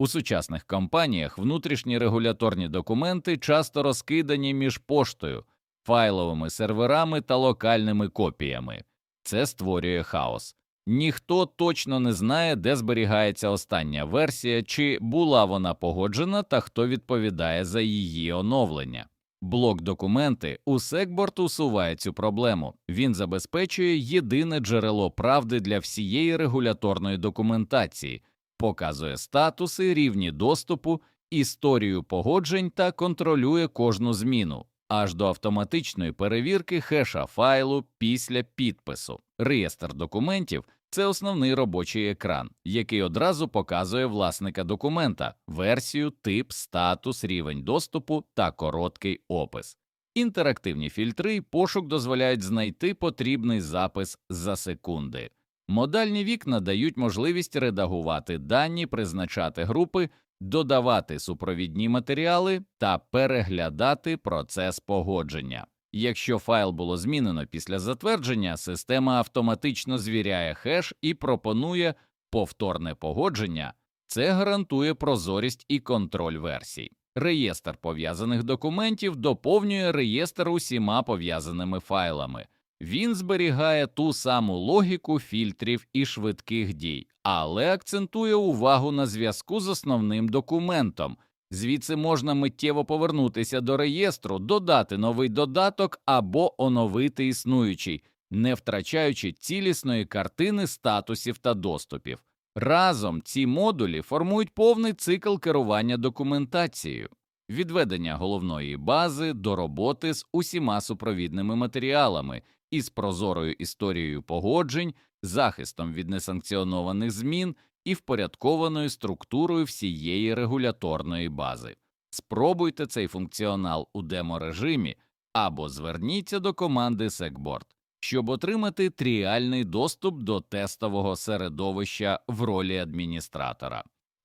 У сучасних компаніях внутрішні регуляторні документи часто розкидані між поштою, файловими серверами та локальними копіями. Це створює хаос. Ніхто точно не знає, де зберігається остання версія, чи була вона погоджена та хто відповідає за її оновлення. Блок документи у Segboard усуває цю проблему. Він забезпечує єдине джерело правди для всієї регуляторної документації, показує статуси, рівні доступу, історію погоджень та контролює кожну зміну, аж до автоматичної перевірки хеша файлу після підпису. Реєстр документів це основний робочий екран, який одразу показує власника документа, версію, тип, статус, рівень доступу та короткий опис. Інтерактивні фільтри і пошук дозволяють знайти потрібний запис за секунди. Модальні вікна дають можливість редагувати дані, призначати групи, додавати супровідні матеріали та переглядати процес погодження. Якщо файл було змінено після затвердження, система автоматично звіряє хеш і пропонує повторне погодження. Це гарантує прозорість і контроль версій. Реєстр пов'язаних документів доповнює реєстр усіма пов'язаними файлами. Він зберігає ту саму логіку фільтрів і швидких дій, але акцентує увагу на зв'язку з основним документом. Звідси можна миттєво повернутися до реєстру, додати новий додаток або оновити існуючий, не втрачаючи цілісної картини статусів та доступів. Разом ці модулі формують повний цикл керування документацією, відведення головної бази до роботи з усіма супровідними матеріалами із прозорою історією погоджень, захистом від несанкціонованих змін і впорядкованою структурою всієї регуляторної бази. Спробуйте цей функціонал у деморежимі або зверніться до команди Segboard, щоб отримати тріальний доступ до тестового середовища в ролі адміністратора.